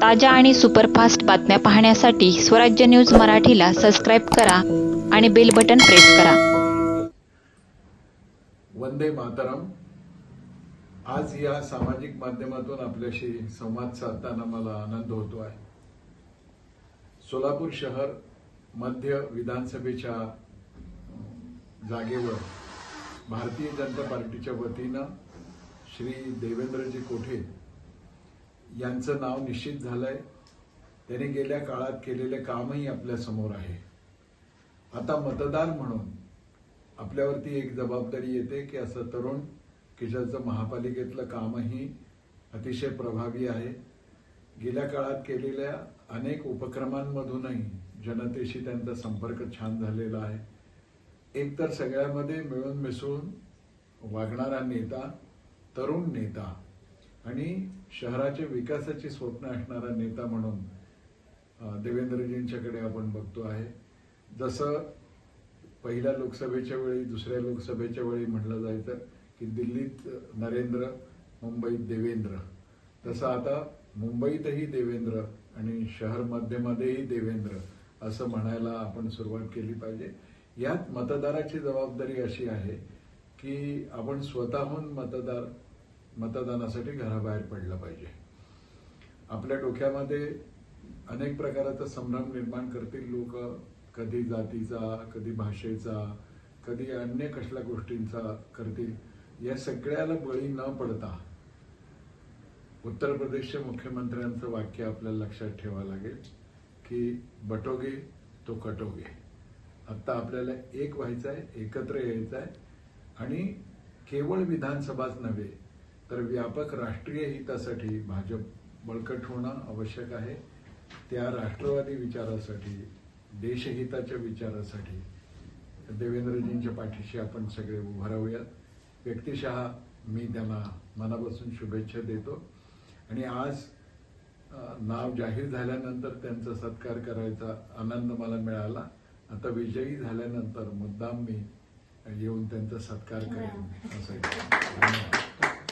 ताज्या आणि सुपरफास्ट बातम्या पाहण्यासाठी स्वराज्य न्यूज मराठीला सबस्क्राईब करा आणि बेल बटन प्रेस करा. वंदे मातरम. आज या सामाजिक माध्यमातून आपल्याशी संवाद साधताना मला आनंद होतो आहे. सोलापूर शहर मध्य विधानसभेच्या जागेवर भारतीय जनता पार्टीच्या वतीनं श्री देवेंद्रजी कोठे यांचं नाव निश्चित झालंय. त्यांनी गेल्या काळात केलेले कामही आपल्यासमोर आहे. आता मतदार म्हणून आपल्यावरती एक जबाबदारी येते की असं तरुण की ज्याचं महापालिकेतलं कामही अतिशय प्रभावी आहे. गेल्या काळात केलेल्या अनेक उपक्रमांमधूनही जनतेशी त्यांचा संपर्क छान झालेला आहे. एकतर सगळ्यामध्ये मिळून मिसळून वागणारा नेता तरुण नेता आणि शहराच्या विकासाची स्वप्न असणारा नेता म्हणून देवेंद्रजींच्याकडे आपण बघतो आहे. जसं पहिल्या लोकसभेच्या वेळी दुसऱ्या लोकसभेच्या वेळी म्हटलं जायचं की दिल्लीत नरेंद्र मुंबईत देवेंद्र. तसं आता मुंबईतही देवेंद्र आणि शहर मध्यमध्येही देवेंद्र असं म्हणायला आपण सुरुवात केली पाहिजे. यात मतदाराची जबाबदारी अशी आहे की आपण स्वतःहून मतदार मतदानासाठी घराबाहेर पडलं पाहिजे. आपल्या डोक्यामध्ये अनेक प्रकाराचा संभ्रम निर्माण करतील लोक कधी जातीचा कधी भाषेचा कधी अन्य कसल्या गोष्टींचा करतील. या सगळ्याला बळी न पडता उत्तर प्रदेशच्या मुख्यमंत्र्यांचं वाक्य आपल्याला लक्षात ठेवावं लागेल की बटोगे तो कटोगे. आता आपल्याला एक व्हायचं आहे एकत्र यायचं आहे आणि केवळ विधानसभाच नव्हे तर व्यापक राष्ट्रीय हितासाठी भाजप बळकट होणं आवश्यक आहे. त्या राष्ट्रवादी विचारासाठी देशहिताच्या विचारासाठी देवेंद्रजींच्या पाठीशी आपण सगळे उभं राहूयात. व्यक्तिशः मी त्यांना मनापासून शुभेच्छा देतो. आणि आज नाव जाहीर झाल्यानंतर त्यांचा सत्कार करायचा आनंद मला मिळाला. आता विजयी झाल्यानंतर मुद्दाम मी येऊन त्यांचा सत्कार करेन. असं धन्यवाद.